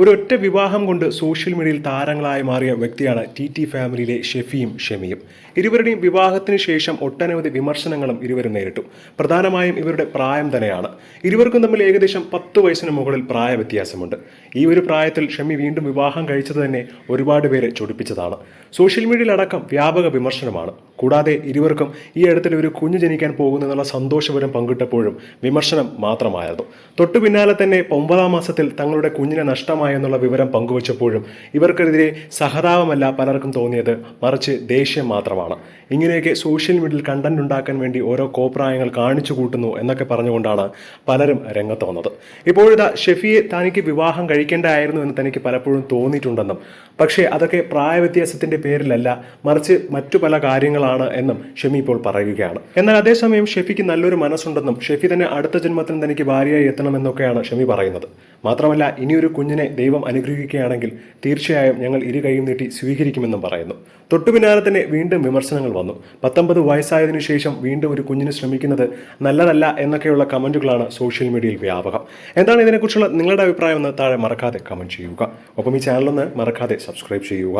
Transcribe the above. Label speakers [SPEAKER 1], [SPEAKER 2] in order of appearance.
[SPEAKER 1] ഒരൊറ്റ വിവാഹം കൊണ്ട് സോഷ്യൽ മീഡിയയിൽ താരങ്ങളായി മാറിയ വ്യക്തിയാണ് ടി ടി ഫാമിലിയിലെ ഷെഫിയും ഷെമിയും ഇരുവരുടെയും വിവാഹത്തിന് ശേഷം ഒട്ടനവധി വിമർശനങ്ങളും ഇരുവരും നേരിട്ടു. പ്രധാനമായും ഇവരുടെ പ്രായം തന്നെയാണ്. ഇരുവർക്കും തമ്മിൽ ഏകദേശം പത്ത് വയസ്സിന് മുകളിൽ പ്രായ വ്യത്യാസമുണ്ട്. ഈ ഒരു പ്രായത്തിൽ ഷെമി വീണ്ടും വിവാഹം കഴിച്ചത് തന്നെ ഒരുപാട് പേരെ ചൊടിപ്പിച്ചതാണ്. സോഷ്യൽ മീഡിയയിൽ അടക്കം വ്യാപക വിമർശനമാണ്. കൂടാതെ ഇരുവർക്കും ഈ അടുത്തിൽ ഒരു കുഞ്ഞു ജനിക്കാൻ പോകുന്നു എന്നുള്ള സന്തോഷപരം പങ്കിട്ടപ്പോഴും വിമർശനം മാത്രമായിരുന്നു. തൊട്ടു പിന്നാലെ തന്നെ ഒമ്പതാം മാസത്തിൽ തങ്ങളുടെ കുഞ്ഞിനെ നഷ്ടമായെന്നുള്ള വിവരം പങ്കുവച്ചപ്പോഴും ഇവർക്കെതിരെ സഹതാപമല്ല പലർക്കും തോന്നിയത്. മറിച്ച് ദേഷ്യം മാത്രമാണ്. ഇങ്ങനെയൊക്കെ സോഷ്യൽ മീഡിയയിൽ കണ്ടന്റ് ഉണ്ടാക്കാൻ വേണ്ടി ഓരോ കോപ്രായങ്ങൾ കാണിച്ചു കൂട്ടുന്നു എന്നൊക്കെ പറഞ്ഞുകൊണ്ടാണ് പലരും രംഗത്ത് വന്നത്. ഇപ്പോഴിതാ ഷെഫിയെ തനിക്ക് വിവാഹം കഴിക്കേണ്ടായിരുന്നു എന്ന് തനിക്ക് പലപ്പോഴും തോന്നിയിട്ടുണ്ടെന്നും പക്ഷേ അതൊക്കെ പ്രായവ്യത്യാസത്തിന്റെ പേരിലല്ല മറിച്ച് മറ്റു പല കാര്യങ്ങളാണ് എന്നും ഷെമി ഇപ്പോൾ പറയുകയാണ്. എന്നാൽ അതേസമയം ഷെഫിക്ക് നല്ലൊരു മനസ്സുണ്ടെന്നും ഷെഫി തന്നെ അടുത്ത ജന്മത്തിന് തനിക്ക് ഭാര്യയായി എത്തണമെന്നൊക്കെയാണ് ഷെമി പറയുന്നത്. മാത്രമല്ല ഇനിയൊരു കുഞ്ഞിനെ ദൈവം അനുഗ്രഹിക്കുകയാണെങ്കിൽ തീർച്ചയായും ഞങ്ങൾ ഇരു കൈയും നീട്ടി സ്വീകരിക്കുമെന്നും പറയുന്നു. തൊട്ടുപിന്നാലെ തന്നെ വീണ്ടും വിമർശനങ്ങൾ വന്നു. പത്തൊമ്പത് വയസ്സായതിനു ശേഷം വീണ്ടും ഒരു കുഞ്ഞിന് ശ്രമിക്കുന്നത് നല്ലതല്ല എന്നൊക്കെയുള്ള കമന്റുകളാണ് സോഷ്യൽ മീഡിയയിൽ വ്യാപകം. എന്താണ് ഇതിനെക്കുറിച്ചുള്ള നിങ്ങളുടെ അഭിപ്രായം എന്ന് താഴെ മറക്കാതെ കമന്റ് ചെയ്യുക. ഒപ്പം ഈ ചാനലൊന്ന് മറക്കാതെ സബ്സ്ക്രൈബ് ചെയ്യുക.